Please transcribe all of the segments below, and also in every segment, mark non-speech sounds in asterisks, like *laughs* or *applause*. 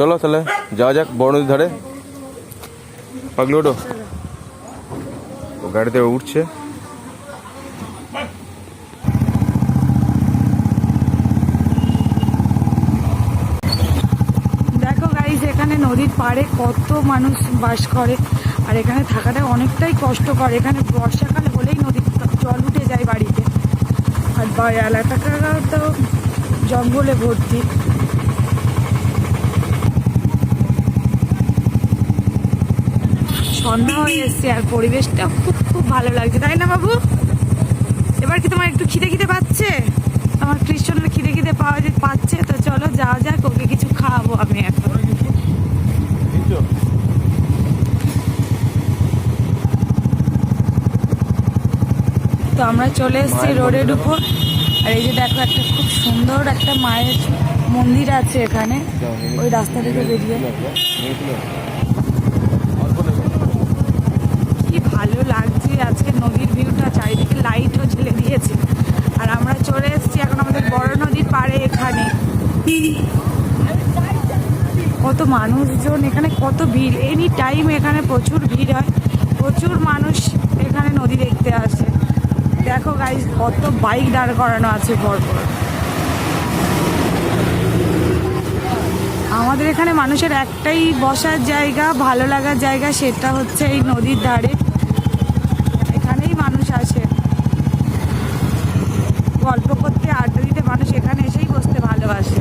চলো তাহলে, যাওয়া যাক বড় নদীর ধারে। পাগলি ওটো ও গাড়িতে উঠছে। নদীর পাড়ে কত মানুষ বাস করে, আর এখানে থাকাটা অনেকটাই কষ্টকর। এখানে বর্ষাকাল হলেই নদীর জল উঠে যায় বাড়িতে। আর এলাকাটা তো জঙ্গলে ভর্তি। সন্ধ্যা হয়ে এসছে আর পরিবেশটা খুব খুব ভালো লাগছে তাই না বাবু? এবার কি তোমার একটু খিদে খিদে পাচ্ছে? আমার কৃষ্ণের খিদে খিদে পাওয়া যে পাচ্ছে তো চলো যাওয়া যাক ওকে কিছু খাওয়াবো আমি এখন। তো আমরা চলে এসেছি রোডের উপর। আর এই যে দেখো একটা খুব সুন্দর একটা মায়ের মন্দির আছে এখানে। ওই রাস্তা থেকে বেরিয়ে কি ভালো লাগছে আজকে নদীর ভিউটা চারিদিকে লাইটও ঝেলে দিয়েছে আর আমরা চলে এসেছি এখন আমাদের বড় নদীর পাড়ে এখানে কত মানুষজন, এখানে কত ভিড়? এনি টাইম এখানে প্রচুর ভিড় হয়। প্রচুর মানুষ এখানে নদী দেখতে আসে। দেখো গাইজ কত বাইক দাঁড় করানো আছে পরপর। আমাদের এখানে মানুষের একটাই বসার জায়গা, ভালো লাগার জায়গা সেটা হচ্ছে এই নদীর ধারে। এখানেই মানুষ আসে। গল্প করতে, আড্ডা দিতে মানুষ এখানে এসেই বসতে ভালোবাসে।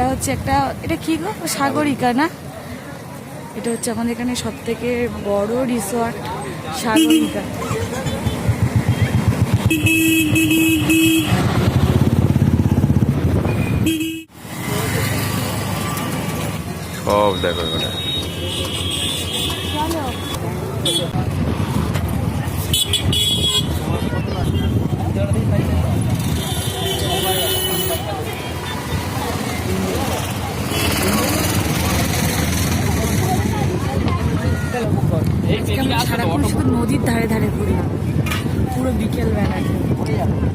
এটা হচ্ছে একটা, এটা কি গো? সাগরিকা না? এটা হচ্ছে আমাদের এখানে সব থেকে বড় রিসর্ট সাগরিকা। সব দেখো এখানে আজকে আমরা সারাক্ষণ শুধু নদীর ধারে ধারে ঘুরি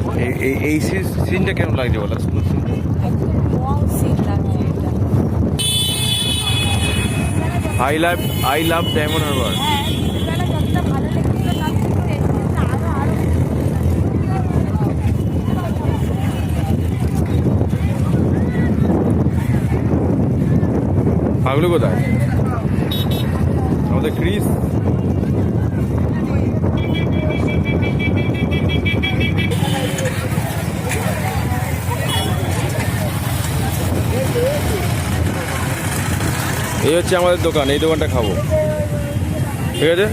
পুরো এই- এই এই সিনটা কেমন লাগছে বলো? I love I love Diamond Harbour Paglu কোথায়? আমাদের ক্রিস। এই হচ্ছে আমাদের দোকান এই দোকানটা খাব। ঠিক আছে?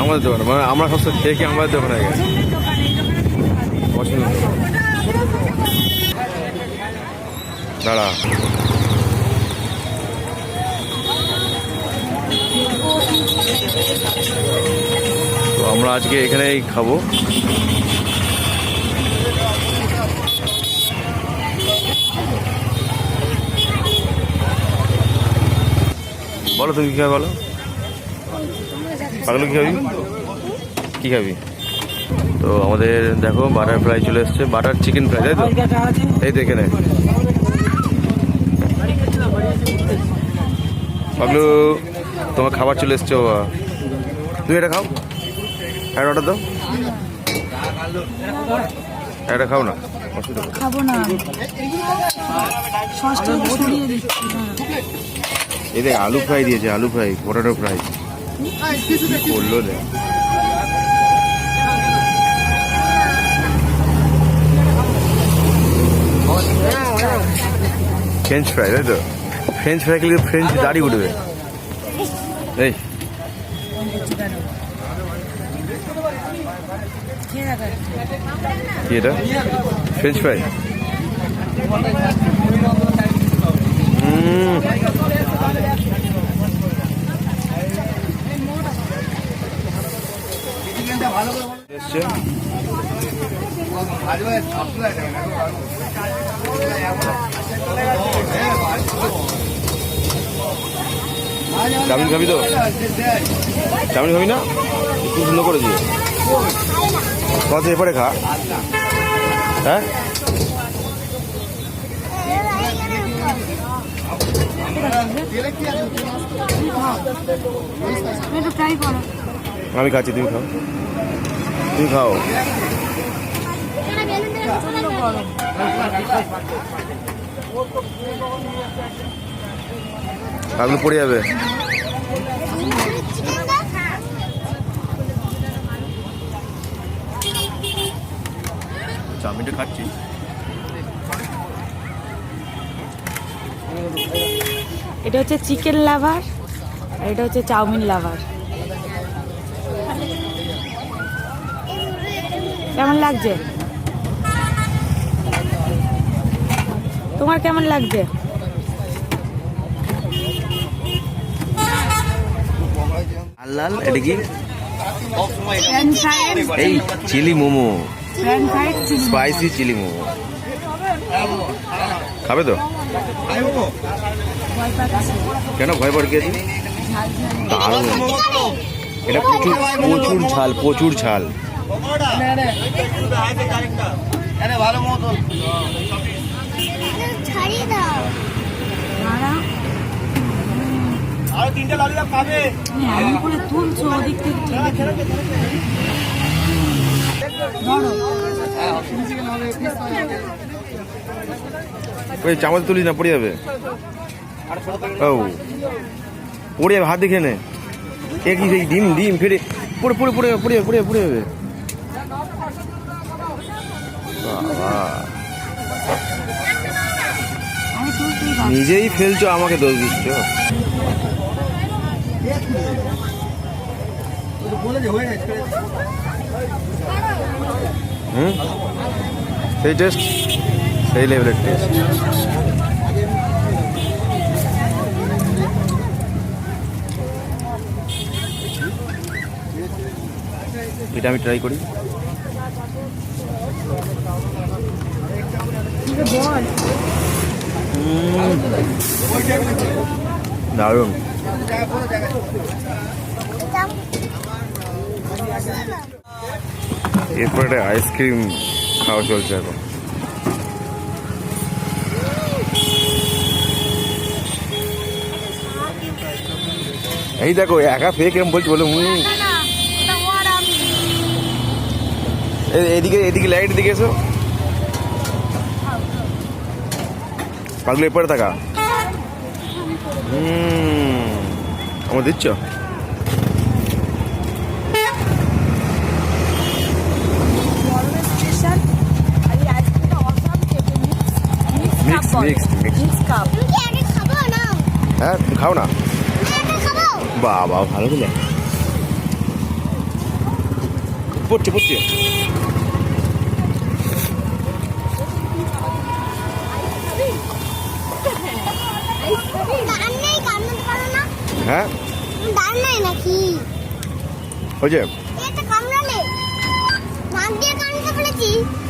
আমাদের দোকান মানে আমরা সবসময় খেয়ে আমাদের দোকানে গেছি পছন্দ দাঁড়া। তো আমরা আজকে এখানেই খাব। বলো, তুমি কি খাবে বলো? পাগলো কি খাবি? কি খাবি? তো আমাদের, দেখো বাটার ফ্রাই চলে এসছে বাটার চিকেন ফ্রাই তাই তো? এই তো এখানে পাগলু তোমার খাবার চলে এসছে, বাবা। তুমি এটা খাও। একটা অর্ডার দাও। একটা খাও না। খাব না সসটা ছড়িয়ে দিচ্ছি হ্যাঁ। এই দেখ আলু ফ্রাই দিয়েছে, আলু ফ্রাই, পটেটো ফ্রাই। করল দেখ ফ্রেঞ্চ ফ্রাই তাই তো? ফ্রেঞ্চ ফ্রাই খেলে ফ্রেঞ্চ দাড়ি উঠবে। এই। কি এটা? ফ্রেঞ্চ ফ্রাই হুম। চাউমিন খাবি তো? চাউমিন খাবি না? খুব সুন্দর করেছি কত এরপরে খা। হ্যাঁ একটু ট্রাই করো আমি খাচ্ছি তুমি খাও। তুমি খাও। প্রচণ্ড পড়ে যাবে। চাউমিনটা খাচ্ছি এটা হচ্ছে চিকেন লাভার আর এটা হচ্ছে চাউমিন লাভার। কেমন লাগছে? তোমার কেমন লাগছে? লাল এটা কি? এই chilli momo. Spicy chilli momo. খাবে তো? কেন ভয় পড়ে গেছি দারুণ। এটা প্রচুর প্রচুর ঝাল প্রচুর ঝাল। আরও তিনটে ললিপপ পাবে এমন করে তুলছো ওদিক থেকে ঠেলে ঠেলে। ধরো। ওই চামচ তুলিস না পড়ে যাবে। ও। পড়ে যাবে হাত দেখে নে। এ কি সেই ডিম ডিম ফিরে পড়ে পড়ে পড়ে পড়ে পড়ে পড়ে যাবে নিজেই ফেলছো, আমাকে দোষ দিচ্ছ। হুম? সেই টেস্ট সেই লেভেলের টেস্ট এটা আমি ট্রাই করি। দারুণ। এরপর আইসক্রিম খাওয়া চলছে এখন। এই দেখো, একা ফেক এরকম বলছি বলে হুম এ- এদিকে এদিকে লাইট দিকে এসো। পাগলো এরপরে থাকা। হুম আমার দিচ্ছ? গরমের স্পেশাল আর এই আইসক্রিমটা অসাম পড়ছে পড়ছে হ্যাঁ? নাকি হয়েছে এটা কামড়ালে নাক দিয়ে কামড়াতে বলেছি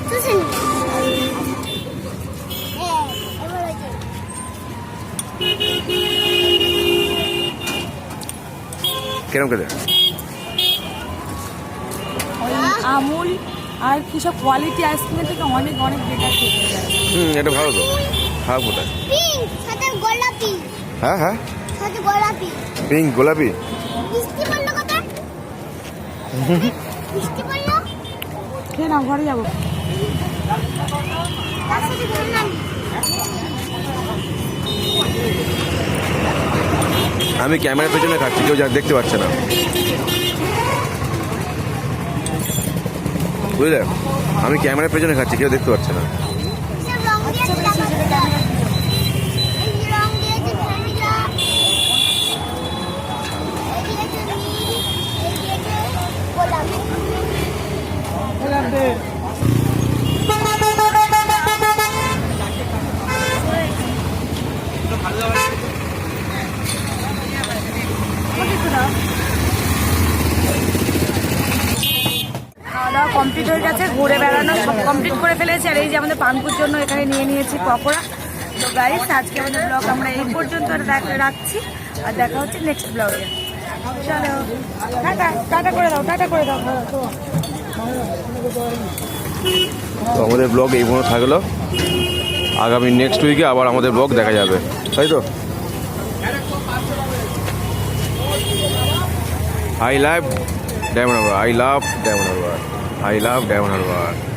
শুষেনি হ্যাঁ এবার হয়েছে কেরম খেতে ওই আমুল আর কি সব কোয়ালিটি আইসক্রিমের থেকে অনেক অনেক বেটার খেতে যায়। হুম এটা ভালো তো। খাও কোথায়? সাথে গোলাপি। হ্যাঁ হ্যাঁ। সাথে গোলাপি। পিঙ্ক গোলাপি? পড়ল *laughs* খেয়ে নাও ঘরে যাব। আমি ক্যামেরার পেছনে খাচ্ছি কেউ যা দেখতে পাচ্ছে না। বুঝলে আমি ক্যামেরার পেছনে খাচ্ছি কেউ দেখতে পাচ্ছে না। সব দাওয়া কমপ্লিট হয়ে গেছে, ঘুরে বেড়ানো সব কমপ্লিট করে ফেলেছি। আর এই যে আমাদের পানপুর জন্য এখানে নিয়ে নিয়েছি পকোড়া। তো গাইস আজকে আমাদের ব্লগ আমরা এই পর্যন্ত রাখছি। আর দেখা হচ্ছে নেক্সট ব্লগে চলো, টাটা করে দাও, টাটা করে দাও। হ্যাঁ, তো। আমাদের ব্লগ এই পর্যন্ত থাকল। আগামী নেক্সট উইকে আবার আমাদের ব্লগ দেখা যাবে। তাই তো? I love Diamond I love Diamond Harbour I love Diamond Harbour